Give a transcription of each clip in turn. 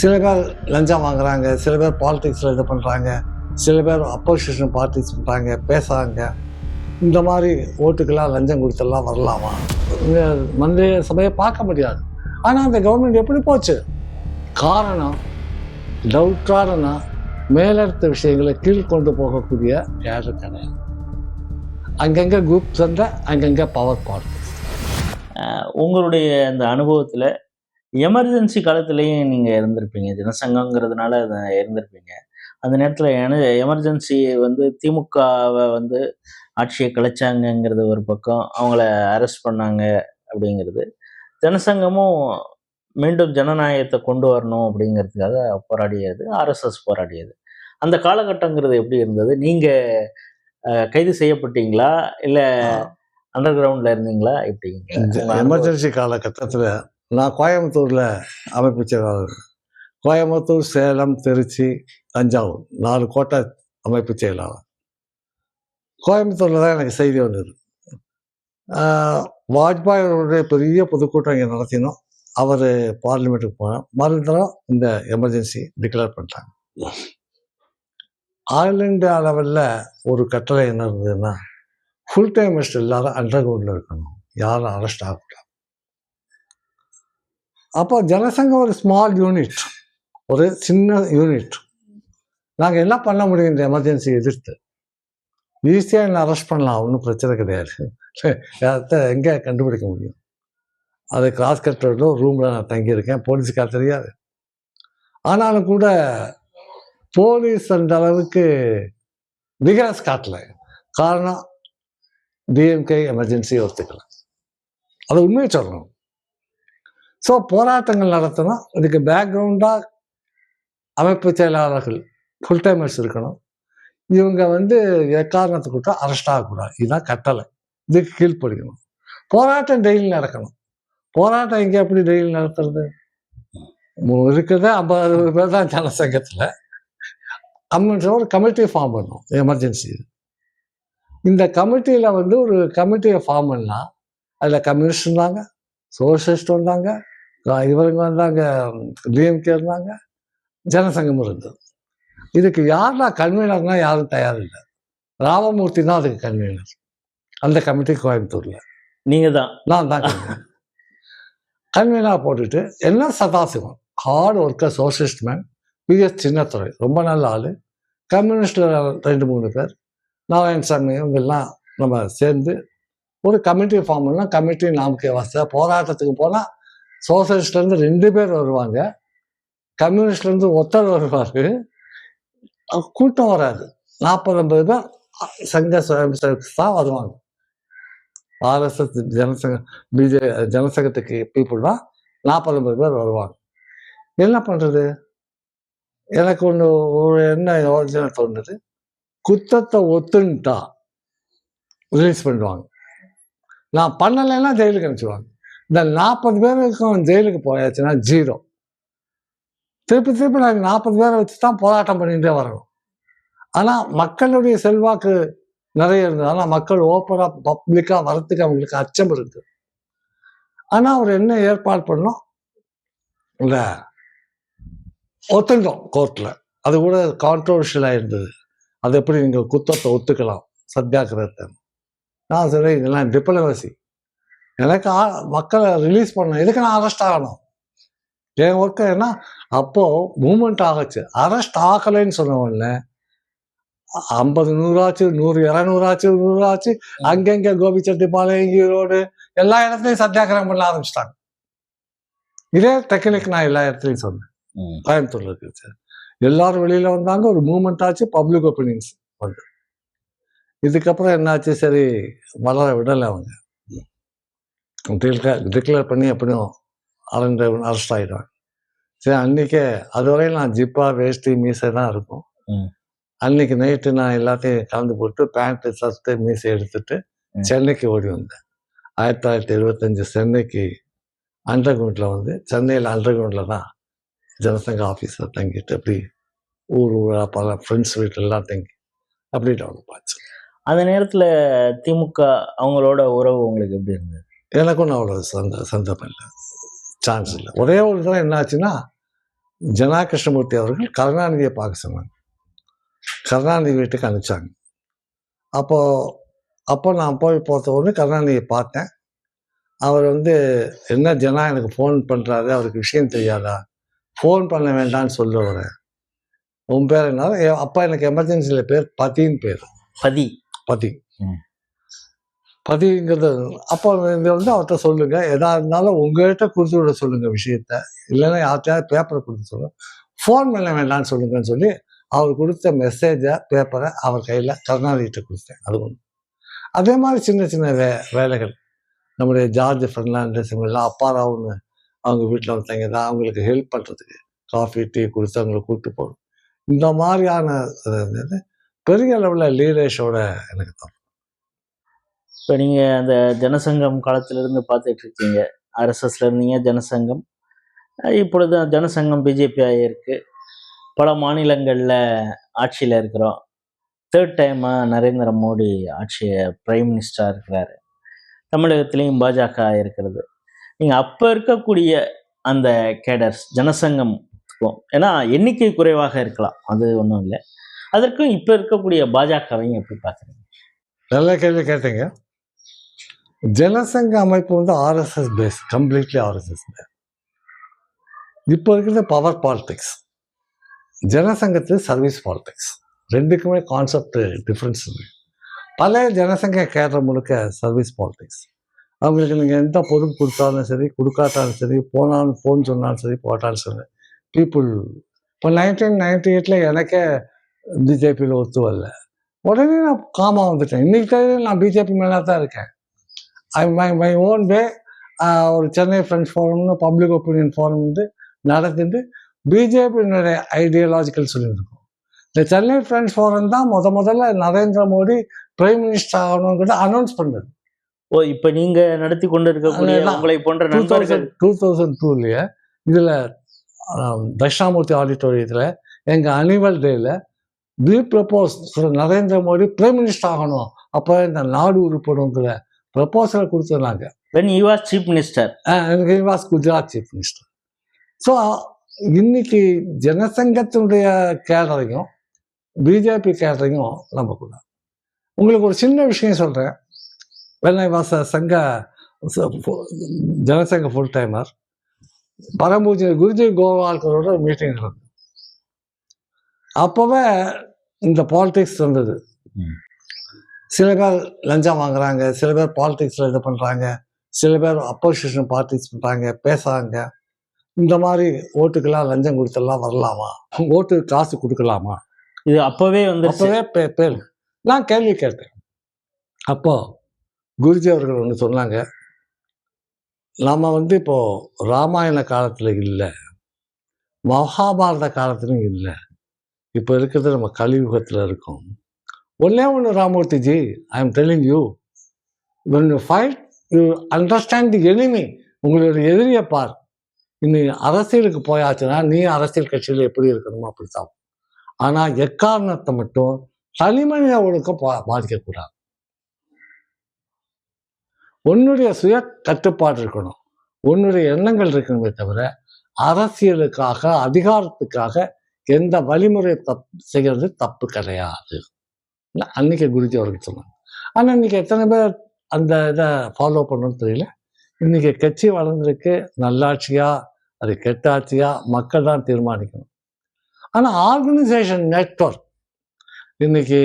சில பேர் லஞ்சம் வாங்குறாங்க சில பேர் பாலிடிக்ஸில் இது பண்ணுறாங்க சில பேர் அப்போசிஷன் பார்ட்டிஸ் பண்ணுறாங்க பேசுகிறாங்க இந்த மாதிரி ஓட்டுக்கெல்லாம் லஞ்சம் கொடுத்தெல்லாம் வரலாமா? இந்த மந்திரி சபையை பார்க்க முடியாது. ஆனால் அந்த கவர்மெண்ட் எப்படி போச்சு? காரணம் டவுட்டான மேலடுத்த விஷயங்களை கீழ் கொண்டு போகக்கூடிய யாரும் கிடையாது. அங்கங்கே குரூப் சண்டை அங்கங்கே பவர் பார்ட்டி உங்களுடைய அந்த அனுபவத்தில் எமர்ஜென்சி காலத்துலேயும் நீங்கள் இருந்திருப்பீங்க. ஜனசங்கங்கிறதுனால அதை இருந்திருப்பீங்க. அந்த நேரத்தில் என எமர்ஜென்சி வந்து திமுகவை வந்து ஆட்சியை கலைச்சாங்கங்கிறது ஒரு பக்கம் அவங்கள அரெஸ்ட் பண்ணாங்க அப்படிங்கிறது. ஜனசங்கமும் மீண்டும் ஜனநாயகத்தை கொண்டு வரணும் அப்படிங்கிறதுக்காக போராடியது ஆர்எஸ்எஸ் போராடியது. அந்த காலகட்டங்கிறது எப்படி இருந்தது? நீங்கள் கைது செய்யப்பட்டீங்களா? இல்லை அண்டர் கிரவுண்டில் இருந்தீங்களா? எப்படி எமர்ஜென்சி காலகட்டத்தில் நான் கோயம்புத்தூரில் அமைப்பு செயலாளர். கோயம்புத்தூர் சேலம் திருச்சி தஞ்சாவூர் நாலு கோட்டை அமைப்பு செயலாளர். கோயம்புத்தூரில் தான் எனக்கு செய்தி வந்தது வாஜ்பாய் அவருடைய பெரிய பொதுக்கூட்டம் இங்கே நடத்தினோம். அவர் பார்லிமெண்ட்டுக்கு போனோம் மறுதரம் இந்த எமர்ஜென்சி டிக்ளேர் பண்ணிட்டாங்க. ஆல் இண்டியா லெவலில் ஒரு கட்டளை என்ன இருந்ததுன்னா ஃபுல் டைமர்ஸ் எல்லாரும் அண்டர் கிரவுண்டில் இருக்கணும். யாரும் அரெஸ்ட் ஆகக்கூடாது. அப்போ ஜனசங்கம் ஒரு ஸ்மால் யூனிட் ஒரு சின்ன யூனிட் நாங்கள் என்ன பண்ண முடியும் இந்த எமர்ஜென்சி எதிர்த்து? ஈஸியாக என்ன அரெஸ்ட் பண்ணலாம்? ஒன்றும் பிரச்சனை கிடையாது. யார்கிட்ட எங்கே கண்டுபிடிக்க முடியும்? அது கிராஸ் கட்டோட ரூமில் நான் தங்கியிருக்கேன். போலீஸுக்காக தெரியாது. ஆனாலும் கூட போலீஸ் அந்த அளவுக்கு விகாஸ் காட்டல. காரணம் டிஎம்கே எமர்ஜென்சி ஒத்துக்கல. அது உண்மையை சொல்லணும். ஸோ போராட்டங்கள் நடத்தணும் இதுக்கு பேக்ரவுண்டாக அமைப்பு செயலாளர்கள் ஃபுல் டைமர்ஸ் இருக்கணும். இவங்க வந்து எக்காரணத்தை கொடுத்தா அரெஸ்ட் ஆகக்கூடாது. இதுதான் கட்டளை. இதுக்கு கீழ்ப்படிக்கணும். போராட்டம் டெய்லி நடக்கணும். போராட்டம் எங்கே எப்படி டெய்லி நடத்துறது? இருக்கிறத ஐம்பது பேர் தான் ஜனசங்கத்தில். அம்மன் ஒரு கமிட்டி ஃபார்ம் பண்ணும் எமர்ஜென்சி இந்த கமிட்டியில் வந்து ஒரு கமிட்டியை ஃபார்ம் பண்ணால் அதில் கம்யூனிஸ்ட் இருந்தாங்க சோசியலிஸ்ட் வந்தாங்க இவருங்க வந்தாங்க டிஎம்கே இருந்தாங்க ஜனசங்கம் இருந்தது. இதுக்கு யாரா கன்வீனர்னா யாரும் தயார் இல்லை ராமமூர்த்தி தான் அதுக்கு கன்வீனர். அந்த கமிட்டி கோயம்புத்தூரில். நீங்கள் தான் நான் தான் கன்வீனர். கன்வீனாக போட்டுட்டு என்ன Sadasivam? Hard worker socialist man PS Chinnathurai. ரொம்ப நல்ல ஆள். கம்யூனிஸ்டில் ரெண்டு மூணு பேர். நாராயணசாமி இவங்கெல்லாம் நம்ம சேர்ந்து ஒரு கமிட்டி ஃபார்ம் பண்ணால் கமிட்டி நமக்கு வசதி போராட்டத்துக்கு போனால் சோசியலிஸ்ட்லேருந்து ரெண்டு பேர் வருவாங்க. கம்யூனிஸ்ட்லேருந்து ஒருத்தர் வருவார். கூட்டம் வராது. நாற்பது ஐம்பது பேர் சங்க சுயம் தான் வருவாங்க. ஆர்எஸ்எஸ் ஜனசங்க பிஜே ஜனசங்கத்துக்கு பீப்புள்னா நாற்பது ஐம்பது பேர் வருவாங்க. என்ன பண்ணுறது எனக்கு ஒன்று ஒரு என்ன யோஜனை தோணுது? குத்தத்தை ஒத்துன்ட்டா ரிலீஸ் பண்ணுவாங்க. நான் பண்ணலைன்னா ஜெயிலுக்கு அனுப்பிச்சிடுவாங்க இந்த நாற்பது பேருக்கும் ஜெயிலுக்கு போயாச்சுன்னா ஜீரோ. திருப்பி திருப்பி நாங்கள் நாற்பது பேரை வச்சு தான் போராட்டம் பண்ணிகிட்டே வரணும். ஆனால் மக்களுடைய செல்வாக்கு நிறைய இருந்தது. ஆனால் மக்கள் ஓப்பனாக பப்ளிக்காக வரத்துக்கு அவங்களுக்கு அச்சம் இருக்குது ஆனால் அவர் என்ன ஏற்பாடு பண்ணோம்? இந்த ஒத்துட்டோம் கோர்ட்டில் அது கூட கான்ட்ரவர்ஷியலாக இருந்தது. அது எப்படி நீங்கள் குத்தத்தை ஒத்துக்கலாம்? சத்தியாகிரகத்தை நான் சரி இதெல்லாம் டிப்ளமசி எனக்கு மக்களை ரிலீஸ் பண்ண எதுக்கு நான் அரெஸ்ட் ஆகணும். என் ஒர்க்கு என்ன அப்போ மூமெண்ட் ஆகச்சு. அரெஸ்ட் ஆகலைன்னு சொன்ன உடனே ஐம்பது நூறாச்சு நூறு இரநூறாச்சு நூறாச்சு அங்கங்க கோபிச்செட்டிப்பாளையம் ஈரோடு எல்லா இடத்துலையும் சத்தியாகிரகம் பண்ண ஆரம்பிச்சிட்டாங்க. இதே டெக்னிக் நான் எல்லா இடத்துலையும் சொன்னேன். கோயம்புத்தூர்ல இருக்கு சார் எல்லாரும் வெளியில வந்தாங்க ஒரு மூமெண்ட் ஆச்சு பப்ளிக் ஒப்பீனியன்ஸ் வந்து இதுக்கப்புறம் என்னாச்சு சரி வளர விடலை அவங்க. டிக்ளேர் பண்ணி எப்படியும் அரண்டு அரெஸ்ட் ஆகிடுவாங்க சரி அன்னைக்கே அதுவரையும் நான் ஜிப்பா வேஷ்டி மீசை தான் இருக்கும். அன்னைக்கு நைட்டு நான் எல்லாத்தையும் கலந்து போட்டு பேண்ட்டு சர்ட்டு மீசை எடுத்துட்டு. சென்னைக்கு ஓடி வந்தேன். ஆயிரத்தி தொள்ளாயிரத்தி எழுபத்தஞ்சு சென்னைக்கு அண்டர் கிரவுண்டில் வந்து சென்னையில் அண்டர் கிரவுண்டில் தான் ஜனசங்க ஆஃபீஸில் தங்கிட்டு அப்படி ஊர் ஊரா பல ஃப்ரெண்ட்ஸ் வீட்டிலலாம் தங்கி அப்படி டெவலப் ஆச்சு அந்த நேரத்தில் திமுக அவங்களோட உறவு உங்களுக்கு எப்படி இருந்தது? எனக்கும் நான் அவ்வளோ சந்த சந்தர்ப்பம் இல்லை. சான்ஸ் இல்லை. ஒரே ஒரு தடவை என்ன ஆச்சுன்னா ஜனா கிருஷ்ணமூர்த்தி அவர்கள் கருணாநிதியை பார்க்க சொன்னாங்க. கருணாநிதி வீட்டுக்கு அனுப்பிச்சாங்க. அப்போ அப்போ நான் போய் பார்த்த உடனே கருணாநிதியை பார்த்தேன். அவர் வந்து என்ன ஜனா எனக்கு ஃபோன் பண்ணுறாரு அவருக்கு விஷயம் தெரியாதா? ஃபோன் பண்ண வேண்டாம்னு சொல்லுவார் உன் பேர் என்ன என் அப்பா எனக்கு எமர்ஜென்சியில் பேர் பதின்னு பேர். பதி. பதி. பதிங்கிறது அப்போ இது வந்து அவர்கிட்ட சொல்லுங்க. எதா இருந்தாலும் உங்ககிட்ட கொடுத்து விட சொல்லுங்க விஷயத்த. இல்லைன்னா யார்கிட்டயாவது பேப்பரை கொடுத்து சொல்லுங்க. ஃபோன் பண்ண வேண்டாம்னு சொல்லுங்கன்னு சொல்லி அவர் கொடுத்த மெசேஜை பேப்பரை அவர் கையில் கருணாநிதிட்ட கொடுத்தேன். அது ஒன்று அதே மாதிரி சின்ன சின்ன வே வேலைகள். நம்முடைய ஜார்ஜ் ஃபெர்னாண்டஸ் இவங்கெல்லாம் அப்பாராவுன்னு அவங்க வீட்டில் ஒருத்தங்க தான். அவங்களுக்கு ஹெல்ப் பண்ணுறதுக்கு காஃபி டீ கொடுத்து அவங்களை கூப்பிட்டு போகணும். இந்த மாதிரியான இது பெரிய அளவில் லீடர்ஸோட எனக்கு தான் இப்போ நீங்கள் அந்த ஜனசங்கம் காலத்திலிருந்து பார்த்துட்டு இருக்கீங்க ஆர்எஸ்எஸ்ல இருந்தீங்க ஜனசங்கம். இப்பொழுது ஜனசங்கம் பிஜேபி ஆகியிருக்கு பல மாநிலங்களில் ஆட்சியில் இருக்கிறோம். தேர்ட் டைமாக நரேந்திர மோடி ஆட்சியை பிரைம் மினிஸ்டராக இருக்கிறாரு. தமிழகத்திலையும் பாஜக இருக்கிறது. நீங்கள் அப்போ இருக்கக்கூடிய அந்த கேடர்ஸ் ஜனசங்கம்க்கும் ஏன்னா எண்ணிக்கை குறைவாக இருக்கலாம். அது ஒன்றும் இல்லை. அதற்கும் இப்போ இருக்கக்கூடிய பாஜகவையும் எப்படி பார்க்குறீங்க? நல்ல கேள்வி கேட்டீங்க. ஜனசங்க அமைப்பு வந்து RSS base completely RSS base இப்போ இருக்கிறது பவர் பாலிடிக்ஸ் ஜனசங்கத்தில் சர்வீஸ் பாலிடிக்ஸ் ரெண்டுக்குமே கான்செப்ட் டிஃப்ரென்ஸ் இருக்கு. பழைய ஜனசங்க கேடுற முழுக்க சர்வீஸ் பாலிடிக்ஸ் அவங்களுக்கு நீங்கள் எந்த பொறுப்பு கொடுத்தாலும் சரி கொடுக்காட்டாலும் சரி போனாலும் ஃபோன் சொன்னாலும் சரி போட்டாலும் சரி பீப்புள் இப்போ நைன்டீன் நைன்டி எயிட்டில் எனக்கே பிஜேபியில் ஒத்து வரல. உடனே நான் காமாக வந்துட்டேன். இன்னைக்கு தேதியில் நான் பிஜேபி மேலே தான் இருக்கேன். I my my own way ஒரு சென்னை ஃப்ரெண்ட்ஸ் ஃபோரம்னு பப்ளிக் ஒப்பீனியன் ஃபோரம் வந்து நடத்திட்டு பிஜேபியினுடைய ஐடியாலஜிக்கல் சொல்லியிருக்கோம். இந்த சென்னை ஃப்ரெண்ட்ஸ் ஃபோரம் தான் முத முதல்ல நரேந்திர மோடி பிரைம் மினிஸ்டர் ஆகணுங்கிறத அனௌன்ஸ் பண்ணது. ஓ இப்ப நீங்க நடத்தி கொண்டு இருக்கக்கூடிய உங்களை போன்ற டூ நண்பர்கள் தௌசண்ட் டூ தௌசண்ட் டூலேயே இதில் தட்சிணாமூர்த்தி ஆடிட்டோரியத்தில் எங்கள் அனிவல் டேயில் we propose Narendra Modi prime minister ஆகணும். அப்போ இந்த நாடு உருப்படுங்கிற ப்ரப்போசலை கொடுத்துருந்தாங்க. When he was chief minister. எனக்கு was Gujarat chief minister so இன்னைக்கு ஜனசங்கத்தினுடைய கேடரையும் பிஜேபி கேடரையும் நம்பக்கூடாது. உங்களுக்கு ஒரு சின்ன விஷயம் சொல்கிறேன் வெள்ளை வாச சங்க ஜனசங்க ஃபுல் டைமர் பரம்பூஜை குருஜி கோவால்கரோட மீட்டிங் நடந்தது. அப்போவே இந்த பாலிடிக்ஸ் வந்தது. சில பேர் லஞ்சம் வாங்குறாங்க சில பேர் பாலிடிக்ஸில் இது பண்ணுறாங்க சில பேர் அப்போசிஷன் பார்ட்டிஸ் பண்ணுறாங்க பேசுகிறாங்க இந்த மாதிரி ஓட்டுக்கெல்லாம் லஞ்சம் கொடுத்தெல்லாம் வரலாமா? ஓட்டு காசு கொடுக்கலாமா? இது அப்பவே வந்து அப்போவே பே பேர். நான் கேள்வி கேட்டேன். அப்போ குருஜி அவர்கள் ஒன்று சொன்னாங்க. நம்ம வந்து இப்போ ராமாயண காலத்தில் இல்லை மகாபாரத காலத்துலையும் இல்லை. இப்போ இருக்கிறது நம்ம கலியுகத்தில் இருக்கோம். ஒன்னே ஒன்று Ramurthyji I am telling you when you fight you understand the enemy. உங்களுடைய எதிரியை பார். இனி அரசியலுக்கு போயாச்சுன்னா நீ அரசியல் கட்சியில் எப்படி இருக்கணுமோ அப்படித்தான். ஆனால் எக்காரணத்தை மட்டும் தனிமனித ஒழுக்கம் பா- பாதிக்கக்கூடாது. உன்னுடைய சுய கட்டுப்பாடு இருக்கணும். உன்னுடைய எண்ணங்கள் இருக்கணுமே தவிர அரசியலுக்காக அதிகாரத்துக்காக எந்த வழிமுறை தப் செய்கிறது தப்பு கிடையாது. அன்னைக்கு குருஜி அவருக்கு சொன்னாங்க. ஆனால் இன்னைக்கு எத்தனை பேர் அந்த இதை ஃபாலோ பண்ணணும்னு தெரியல. இன்னைக்கு கட்சி வளர்ந்துருக்கு நல்லாட்சியா அது கெட்டாட்சியா மக்கள் தான் தீர்மானிக்கணும். ஆனால் ஆர்கனைசேஷன் நெட்வொர்க் இன்னைக்கு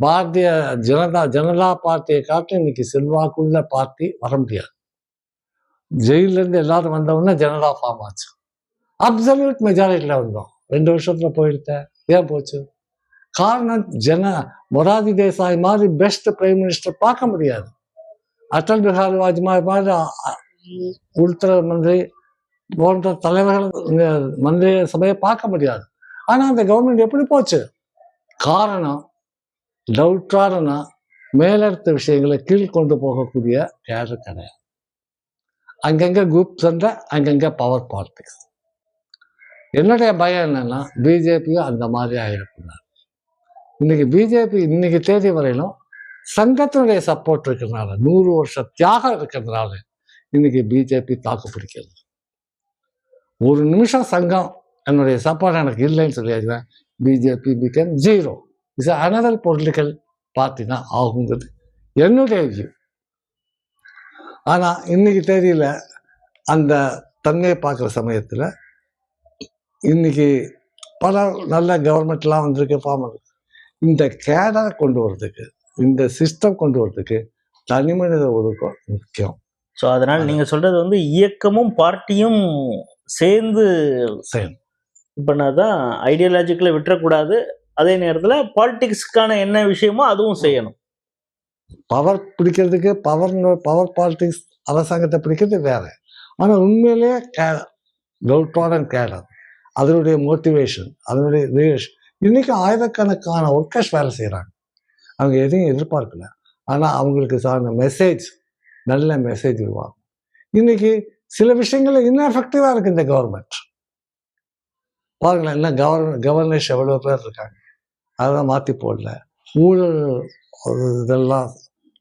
பாரதிய ஜனதா ஜனதா பார்ட்டியை காட்டி இன்னைக்கு செல்வாக்குள்ள பார்ட்டி வர முடியாது. ஜெயிலேருந்து எல்லாரும் வந்தவுடனே ஜனதா ஃபார்ம் ஆச்சு. அப்சல்யூட் மெஜாரிட்டியில் வந்தோம். ரெண்டு வருஷத்துல போயிடுத்த. ஏன் போச்சு? காரணம் ஜன மொராதி தேசாய் மாதிரி பெஸ்ட் பிரைம் மினிஸ்டர் பார்க்க முடியாது. அடல் பிஹாரி வாஜ்பாய் மாதிரி உள்துறை மந்திரி போன்ற தலைவர்கள் இந்த மந்திரி சபையை பார்க்க முடியாது. ஆனால் அந்த கவர்மெண்ட் எப்படி போச்சு? காரணம் டவுட்டாரனா மேலடுத்த விஷயங்களை கீழ் கொண்டு போகக்கூடிய கேடர் கிடையாது. அங்கங்கே குரூப் சண்டை அங்கங்கே பவர் பாலிட்டிக்ஸ் என்னுடைய பயம் என்னன்னா பிஜேபியும் அந்த மாதிரி ஆகிடக்கூடாது இன்னைக்கு பிஜேபி இன்னைக்கு தேதி வரையிலும் சங்கத்தினுடைய சப்போர்ட் இருக்கிறதுனால நூறு வருஷ தியாகம் இருக்கிறதுனால இன்னைக்கு பிஜேபி தாக்கு பிடிக்கிறது ஒரு நிமிஷம் சங்கம் என்னுடைய சப்போர்ட் எனக்கு இல்லைன்னு சொல்லியாச்சுன்னா BJP began zero is another political party தான் ஆகுங்கிறது என்னுடைய வியூ ஆனால் இன்னைக்கு தேதியில் அந்த தன்மையை பார்க்குற சமயத்தில் இன்னைக்கு பல நல்ல கவர்மெண்ட்லாம் வந்திருக்கு ஃபார்ம் இந்த கேடரை கொண்டு வர்றதுக்கு இந்த சிஸ்டம் கொண்டு வர்றதுக்கு தனி மனித ஒழுக்கம் முக்கியம். ஸோ அதனால நீங்க சொல்றது வந்து இயக்கமும் பார்ட்டியும் சேர்ந்து சரி பண்ணாதான் ஐடியாலஜிக்கல விட்டுறக்கூடாது. அதே நேரத்துல பாலிடிக்ஸ்க்கான என்ன விஷயமோ அதுவும் செய்யணும். பவர் பிடிக்கிறதுக்கு பவர் பவர் பாலிட்டிக்ஸ் அரசாங்கத்தை பிடிக்கிறது வேற. ஆனால் உண்மையிலேயே கேடர் கவுட்வாடன் கேடர் அதனுடைய மோட்டிவேஷன் அதனுடைய ரிலேஷன் இன்னைக்கு ஆயிரக்கணக்கான ஒர்க்கர்ஸ் வேலை செய்கிறாங்க அவங்க எதையும் எதிர்பார்க்கல. ஆனால் அவங்களுக்கு சார்ந்த மெசேஜ் நல்ல மெசேஜ் உருவாகும். இன்னைக்கு சில விஷயங்கள்ல இன்னெஃபெக்டிவாக இருக்கு இந்த கவர்மெண்ட் பாருங்களேன் என்ன கவர்னர் கவர்னர்ஸ் எவ்வளோ பேர் இருக்காங்க. அதெல்லாம் மாற்றி போடல. ஊழல் இதெல்லாம்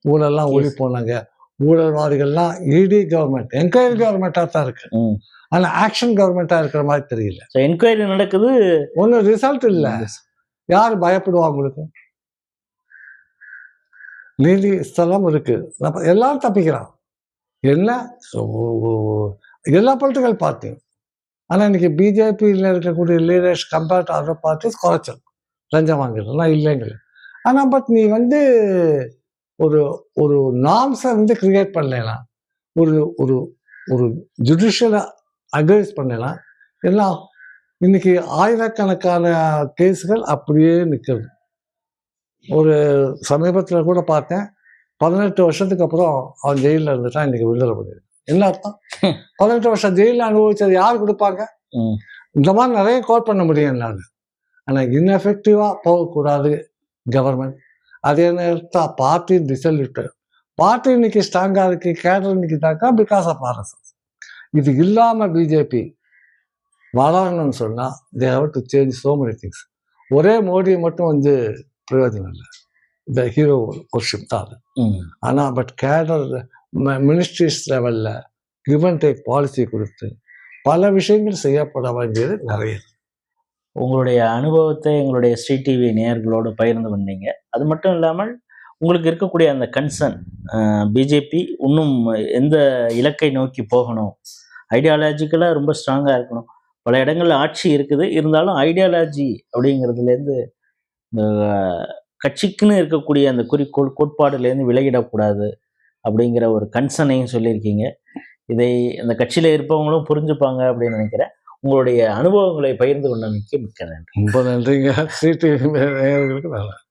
ஊழல்லாம் ஓடி போனாங்க. ஊழல்வாதிகள்லாம் இடி கவர்மெண்ட் என்கொயரி கவர்மெண்ட்டாக தான் இருக்கு. ம். ஆனால் ஆக்ஷன் கவர்மெண்ட்டாக இருக்கிற மாதிரி தெரியல. என்கொயரி நடக்குது. ஒன்றும் ரிசல்ட் இல்லை. யார் பயப்படுவா உங்களுக்கு? நீதி ஸ்தலம் இருக்கு. எல்லாரும் தப்பிக்கிறான். என்ன? எல்லா பொலிட்டிக்கல் பார்ட்டியும் ஆனால் இன்னைக்கு பிஜேபியில் இருக்கக்கூடிய லீடர்ஸ் கம்பேர்ட் அதர் பார்ட்டிஸ் குறைச்சல் லஞ்சம் வாங்குறதுலாம் இல்லைங்கள. ஆனால் பட் நீ வந்து ஒரு ஒரு நாம்ஸை வந்து கிரியேட் பண்ணலாம். ஒரு ஒரு ஒரு ஜுடிஷியலை அட்வைஸ் பண்ணலாம். எல்லாம் இன்னைக்கு ஆயிரக்கணக்கான கேஸுகள் அப்படியே நிற்குது ஒரு சமீபத்தில் கூட பார்த்தேன். பதினெட்டு வருஷத்துக்கு அப்புறம் அவன் ஜெயிலில் இருந்துட்டான் இன்னைக்கு விடுதலை பண்ணிடு என்ன அர்த்தம் பதினெட்டு வருஷம் ஜெயிலில் அனுபவிச்சது யார் கொடுப்பாங்க. இந்த மாதிரி நிறைய கோட் பண்ண முடியும் என்னால். ஆனால் இன்எஃபெக்டிவாக போகக்கூடாது கவர்மெண்ட் அதே நேரத்தில் பார்ட்டி டிசல்யூட்டு பார்ட்டி இன்னைக்கு ஸ்ட்ராங்காக இருக்கு கேடர் இன்னைக்கு தாக்கா பிகாஸ் ஆஃப் ஆர்எஸ்எஸ் இது இல்லாமல் பிஜேபி வளரணும்னு சொன்னால் they have to change so many things ஒரே மோடியை மட்டும் வந்து பிரயோஜனம் இல்லை. இந்த ஹீரோ ஒர்ஷிப் தான் அது. ஆனால் பட் கேடர் மினிஸ்ட்ரிஸ் லெவலில் கிவ் அண்ட் டேக் பாலிசி கொடுத்து பல விஷயங்கள் செய்யப்பட வேண்டியது நிறைய இருக்கு. உங்களுடைய அனுபவத்தை எங்களுடைய ஸ்ரீ டிவி நேயர்களோடு பகிர்ந்து வந்தீங்க. அது மட்டும் இல்லாமல் உங்களுக்கு இருக்கக்கூடிய அந்த கன்சர்ன் பிஜேபி இன்னும் எந்த இலக்கை நோக்கி போகணும்? ஐடியாலஜிக்கலாக ரொம்ப ஸ்ட்ராங்காக இருக்கணும். பல இடங்கள்ல ஆட்சி இருக்குது. இருந்தாலும் ஐடியாலஜி அப்படிங்கிறதுலேருந்து இந்த கட்சிக்குன்னு இருக்கக்கூடிய அந்த குறிக்கோள் கோட்பாடுலேருந்து விலகிடக்கூடாது அப்படிங்கிற ஒரு கன்சர்னையும் சொல்லியிருக்கீங்க. இதை அந்த கட்சியில் இருப்பவங்களும் புரிஞ்சுப்பாங்க அப்படின்னு நினைக்கிறேன். உங்களுடைய அனுபவங்களை பகிர்ந்து கொண்டமைக்கு மிக்க நன்றி. ரொம்ப நன்றிங்க. சிடிவி நேயர்களுக்கு நல்லா